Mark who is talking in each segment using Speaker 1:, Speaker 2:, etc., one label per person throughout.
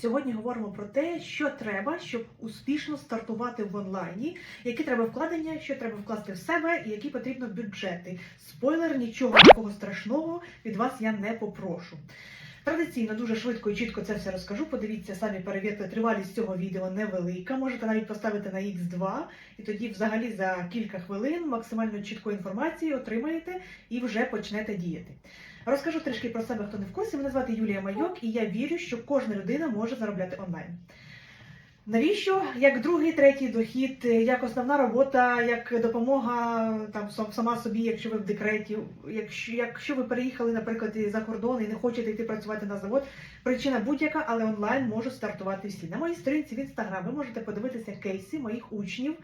Speaker 1: Сьогодні говоримо про те, що треба, щоб успішно стартувати в онлайні, які треба вкладення, що треба вкласти в себе, і які потрібно бюджети. Спойлер, нічого такого страшного від вас я не попрошу. Традиційно дуже швидко і чітко це все розкажу. Подивіться, самі перевірте, тривалість цього відео невелика. Можете навіть поставити на X2, і тоді, взагалі, за кілька хвилин максимально чітку інформацію отримаєте і вже почнете діяти. Розкажу трішки про себе, хто не в курсі. Мене звати Юлія Майок, і я вірю, що кожна людина може заробляти онлайн. Навіщо як другий, третій дохід, як основна робота, як допомога там сам- сама собі, якщо ви в декреті, якщо, якщо ви переїхали, наприклад, за кордон і не хочете йти працювати на завод, причина будь-яка, але онлайн можу стартувати всі. На моїй сторінці в інстаграм ви можете подивитися кейси моїх учнів.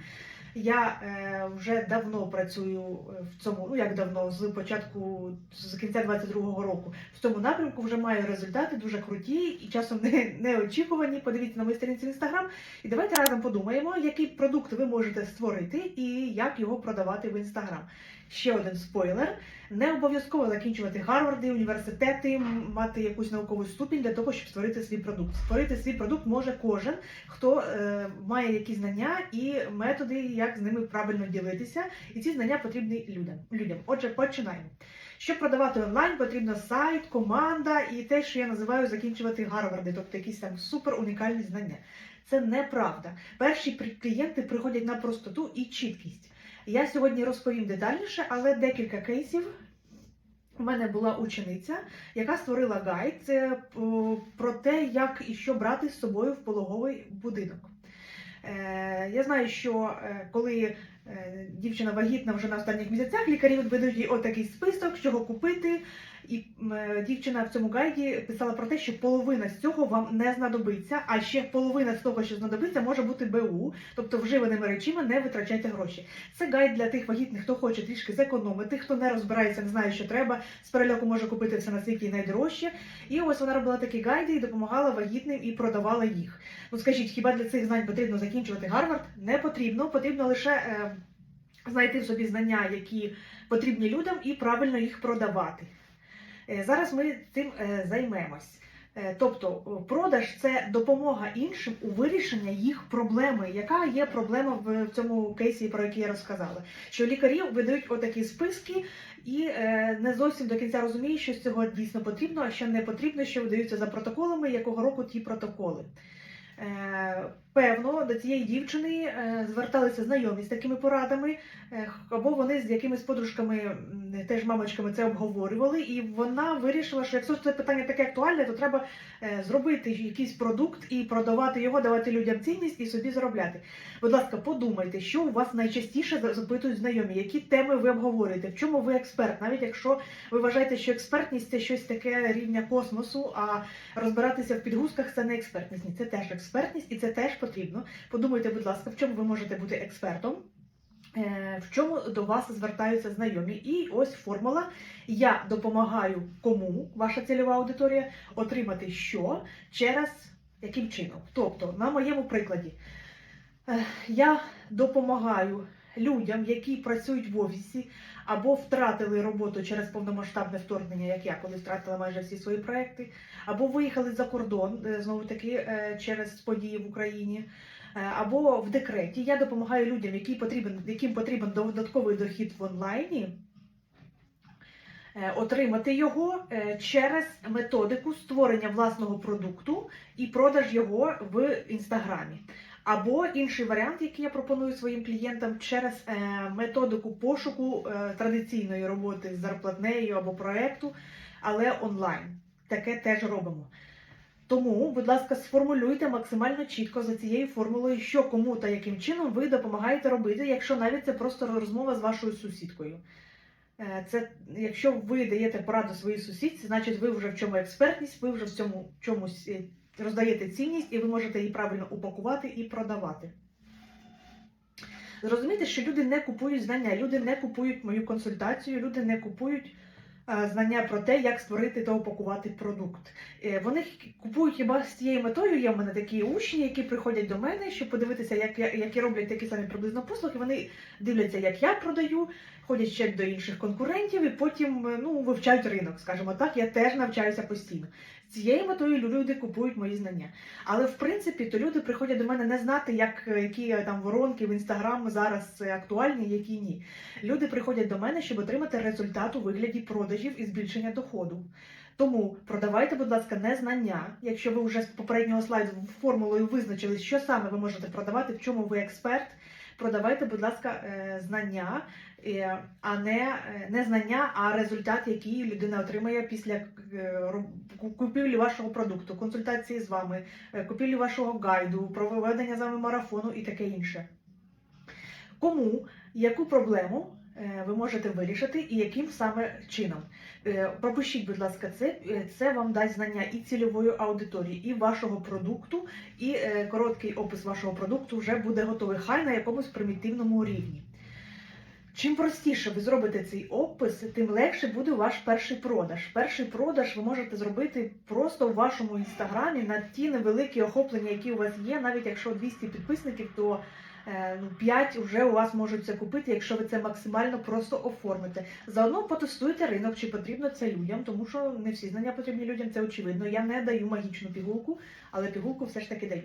Speaker 1: Я е, вже давно працюю е, в цьому, ну як давно, з початку з кінця 22-го року. В цьому напрямку вже маю результати дуже круті і часом не, неочікувані. Подивіться на моїй сторінці в інстаграм. І давайте разом подумаємо, який продукт ви можете створити і як його продавати в інстаграм. Ще один спойлер: не обов'язково закінчувати Гарварди, університети, мати якусь наукову ступінь для того, щоб створити свій продукт. Створити свій продукт може кожен, хто е, має якісь знання і методи, як з ними правильно ділитися. І ці знання потрібні людям. людям. Отже, починаємо. Щоб продавати онлайн, потрібно сайт, команда і те, що я називаю закінчувати Гарварди, тобто якісь там супер унікальні знання. Це неправда. Перші клієнти приходять на простоту і чіткість. Я сьогодні розповім детальніше, але декілька кейсів. У мене була учениця, яка створила гайд е, про те, як і що брати з собою в пологовий будинок. Е, Я знаю, що е, коли дівчина вагітна вже на останніх місяцях, лікарі видають їй отакий список, чого купити. І е, дівчина в цьому гайді писала про те, що половина з цього вам не знадобиться, а ще половина з того, що знадобиться, може бути БУ, тобто вживаними речима не витрачайте гроші. Це гайд для тих вагітних, хто хоче трішки зекономити, хто не розбирається, не знає, що треба. З переляку може купити все на світі найдорожче. І ось вона робила такі гайди і допомагала вагітним і продавала їх. Ну скажіть, хіба для цих знань потрібно закінчувати Гарвард? Не потрібно. Потрібно лише е, знайти в собі знання, які потрібні людям, і правильно їх продавати. Е, Зараз ми цим е, займемось. Е, Тобто продаж це допомога іншим у вирішенні їх проблеми. Яка є проблема в цьому кейсі, про який я розказала? Що лікарі видають отакі списки і не зовсім до кінця розуміють, що з цього дійсно потрібно, а що не потрібно, що видаються за протоколами, якого року ті протоколи. Певно, до цієї дівчини е, зверталися знайомі з такими порадами, е, або вони з якимись подружками, теж мамочками це обговорювали, і вона вирішила, що якщо це питання таке актуальне, то треба е, зробити якийсь продукт і продавати його, давати людям цінність і собі заробляти. Будь ласка, подумайте, що у вас найчастіше запитують знайомі, які теми ви обговорюєте, в чому ви експерт, навіть якщо ви вважаєте, що експертність це щось таке рівня космосу, а розбиратися в підгузках це не експертність. Ні, це теж експертність і це теж потрібно. Подумайте, будь ласка, в чому ви можете бути експертом. е, В чому до вас звертаються знайомі, і ось формула. Я допомагаю кому ваша цільова аудиторія отримати що через яким чином. Тобто, на моєму прикладі, е, я допомагаю людям, які працюють в офісі або втратили роботу через повномасштабне вторгнення, як я, коли втратила майже всі свої проекти, або виїхали за кордон е, знову таки е, через події в Україні. е, Або в декреті я допомагаю людям, які потрібен, яким потрібен додатковий дохід в онлайні, отримати його через методику створення власного продукту і продаж його в інстаграмі. Або інший варіант, який я пропоную своїм клієнтам, через е, методику пошуку е, традиційної роботи з зарплатнею або проекту, але онлайн. Таке теж робимо. Тому, будь ласка, сформулюйте максимально чітко за цією формулою, що кому та яким чином ви допомагаєте робити, якщо навіть це просто розмова з вашою сусідкою. Е, Це якщо ви даєте пораду своїй сусідці, значить ви вже в чому експертність, ви вже в цьому чомусь роздаєте цінність, і ви можете її правильно упакувати і продавати. Зрозумійте, що люди не купують знання, люди не купують мою консультацію, люди не купують е, знання про те, як створити та упакувати продукт. Е, Вони купують хіба з цією метою. Є в мене такі учні, які приходять до мене, щоб подивитися, як я, які роблять такі самі приблизно послуги. Вони дивляться, як я продаю, ходять ще до інших конкурентів, і потім е, ну, вивчають ринок. Скажімо так, я теж навчаюся постійно. З цією метою люди купують мої знання. Але в принципі, то люди приходять до мене не знати, як які е, там воронки в інстаграм зараз е, актуальні, які ні. Люди приходять до мене, щоб отримати результат у вигляді продажів і збільшення доходу. Тому продавайте, будь ласка, не знання. Якщо ви вже з попереднього слайду формулою визначили, що саме ви можете продавати, в чому ви експерт. Продавайте, будь ласка, е, знання, е, а не, е, не знання, а результат, який людина отримає після купівлі вашого продукту, консультації з вами, купівлі вашого гайду, проведення з вами марафону і таке інше. Кому яку проблему ви можете вирішити і яким саме чином? Е, Пропишіть, будь ласка, це, Е, це вам дасть знання і цільової аудиторії, і вашого продукту, і е, короткий опис вашого продукту вже буде готовий, хай на якомусь примітивному рівні. Чим простіше ви зробите цей опис, тим легше буде ваш перший продаж. Перший продаж ви можете зробити просто в вашому інстаграмі на ті невеликі охоплення, які у вас є. Навіть якщо 200 підписників, то е, ну, 5 вже у вас можуть це купити, якщо ви це максимально просто оформите. Заодно потестуйте ринок, чи потрібно це людям, тому що не всі знання потрібні людям, це очевидно. Я не даю магічну пігулку, але пігулку все ж таки даю.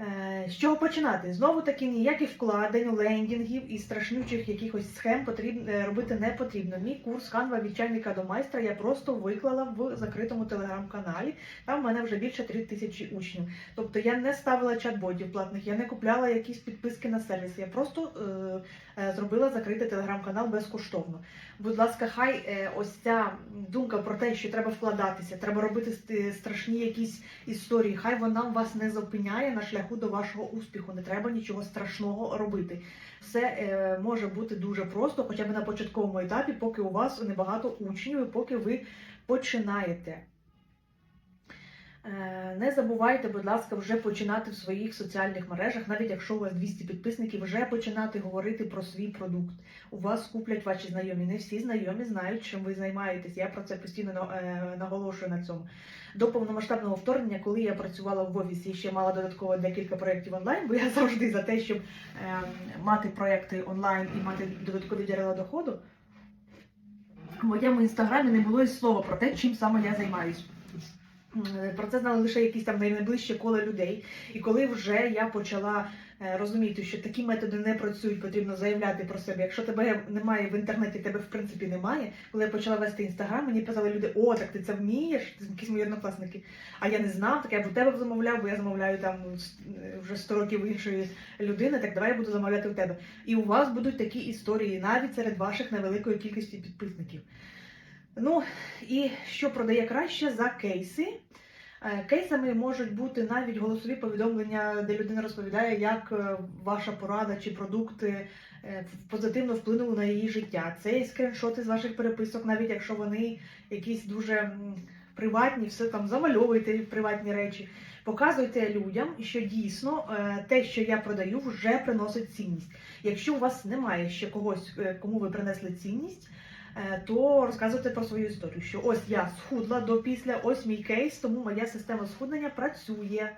Speaker 1: Е, З чого починати? Знову таки ніяких вкладень, лендінгів і страшнючих якихось схем потрібно е, робити не потрібно. Мій курс Ханва від чайника до майстра я просто виклала в закритому телеграм-каналі. Там в мене вже більше 3 тисячі учнів. Тобто я не ставила чат-ботів платних, я не купляла якісь підписки на сервіс. Я просто е, е, зробила закритий телеграм-канал безкоштовно. Будь ласка, хай е, ось ця думка про те, що треба вкладатися, треба робити ст- страшні якісь історії. Хай вона вас не зупиняє на шляху до вашого успіху. Не треба нічого страшного робити. Все е, може бути дуже просто, хоча б на початковому етапі, поки у вас небагато учнів, і поки ви починаєте. Е, Не забувайте, будь ласка, вже починати в своїх соціальних мережах, навіть якщо у вас 200 підписників, вже починати говорити про свій продукт. У вас куплять ваші знайомі. Не всі знайомі знають, чим ви займаєтесь. Я про це постійно е, наголошую на цьому. До повномасштабного вторгнення, коли я працювала в офісі і ще мала додатково декілька проєктів онлайн, бо я завжди за те, щоб е, мати проєкти онлайн і мати додаткові джерела доходу. В моєму інстаграмі не було і слова про те, чим саме я займаюсь. М, Про це знали лише якісь там найближче коло людей. І коли вже я почала е, розуміти, що такі методи не працюють, потрібно заявляти про себе. Якщо тебе немає в інтернеті, тебе в принципі немає. Коли я почала вести інстаграм, мені казали люди, о, так ти це вмієш, якісь мої однокласники. А я не знав, так я б у тебе замовляв, бо я замовляю там ну, е, вже 100 років іншої людини, так давай я буду замовляти у тебе. І у вас будуть такі історії навіть серед ваших невеликої кількості підписників. Ну і що продає краще за кейси? Е, Кейсами можуть бути навіть голосові повідомлення, де людина розповідає, як е, ваша порада чи продукти е, позитивно вплинули на її життя. Це і скріншоти з ваших переписок, навіть якщо вони якісь дуже приватні, все там замальовуйте приватні речі. Показуйте людям, що дійсно те, що я продаю, вже приносить цінність. Якщо у вас немає ще когось, кому ви принесли цінність, то розказувати про свою історію. Що ось я схудла до після, ось мій кейс, тому моя система схуднення працює.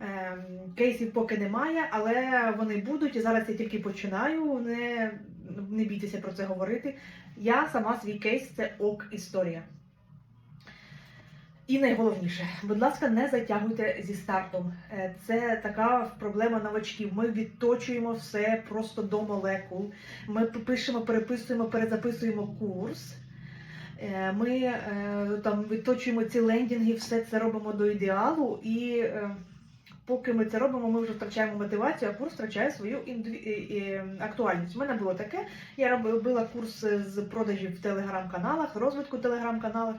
Speaker 1: Ем, Кейсів поки немає, але вони будуть. І зараз я тільки починаю. Не, не бійтеся про це говорити. Я сама свій кейс це ок історія. І найголовніше, будь ласка, не затягуйте зі стартом. Е, Це така проблема новачків. Ми відточуємо все просто до молекул. Ми пишемо, переписуємо, перезаписуємо курс. Е, Ми е, там відточуємо ці лендінги, все це робимо до ідеалу, і поки ми це робимо, ми вже втрачаємо мотивацію, а курс втрачає свою актуальність. У мене було таке. Я робила курс з продажів в телеграм-каналах, розвитку телеграм-каналах.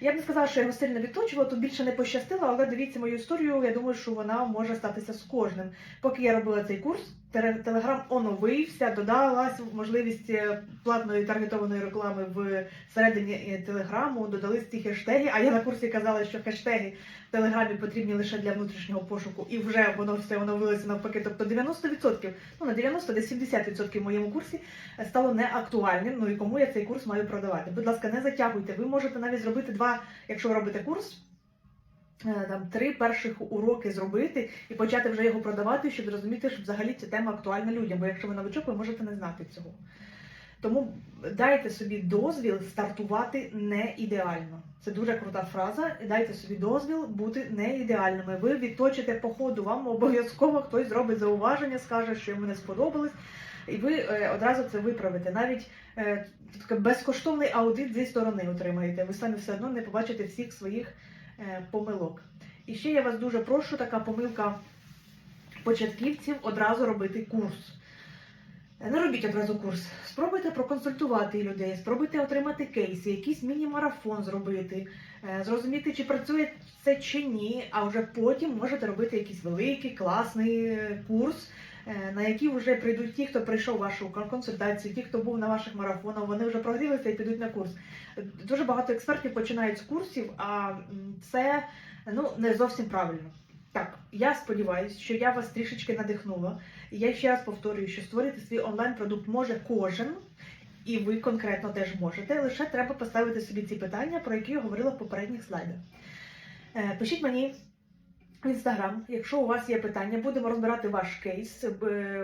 Speaker 1: Я б не сказала, що його сильно відточувала, тут більше не пощастило, але дивіться мою історію. Я думаю, що вона може статися з кожним. Поки я робила цей курс, Телеграм оновився, додалась можливість е, платної таргетованої реклами в середині е, телеграму, додались ці хештеги. А я на курсі казала, що хештеги в телеграмі потрібні лише для внутрішнього пошуку, і вже воно все оновилося навпаки. Тобто 90%, ну на 90 десь 70% в моєму курсі е, стало неактуальним. Ну і кому я цей курс маю продавати? Будь ласка, не затягуйте. Ви можете навіть зробити два, якщо ви робите курс. Е, Там три перших уроки зробити і почати вже його продавати, щоб зрозуміти, що взагалі ця тема актуальна людям. Бо якщо ви новичок, ви можете не знати цього. Тому дайте собі дозвіл стартувати не ідеально. Це дуже крута фраза. Дайте собі дозвіл бути не ідеальними. Ви відточите по ходу, вам обов'язково хтось зробить зауваження, скаже, що йому не сподобалось, і ви е, одразу це виправите. Навіть е, безкоштовний аудит зі сторони отримаєте. Ви самі все одно не побачите всіх своїх помилок. І ще я вас дуже прошу, така помилка початківців одразу робити курс. Е, Не робіть одразу курс. Спробуйте проконсультувати людей, спробуйте отримати кейси, якийсь міні-марафон зробити, е, зрозуміти, чи працює це чи ні, а вже потім можете робити якийсь великий, класний е, курс, е, на який вже прийдуть ті, хто прийшов вашу консультацію, ті, хто був на ваших марафонах, вони вже прогрілися і підуть на курс. Е, Дуже багато експертів починають з курсів, а це ну, не зовсім правильно. Так, я сподіваюся, що я вас трішечки надихнула. І я ще раз повторюю, що створити свій онлайн-продукт може кожен, і ви конкретно теж можете. Лише треба поставити собі ці питання, про які я говорила в попередніх слайдах. Е, Пишіть мені інстаграм, якщо у вас є питання, будемо розбирати ваш кейс,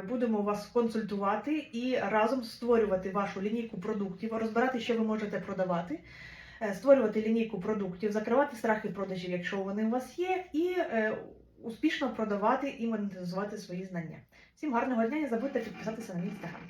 Speaker 1: будемо вас консультувати і разом створювати вашу лінійку продуктів, розбирати, що ви можете продавати. е, Створювати лінійку продуктів, закривати страхи продажів, якщо вони у вас є, і е, успішно продавати і монетизувати свої знання. Всім гарного дня, не забудьте підписатися на мій інстаграм.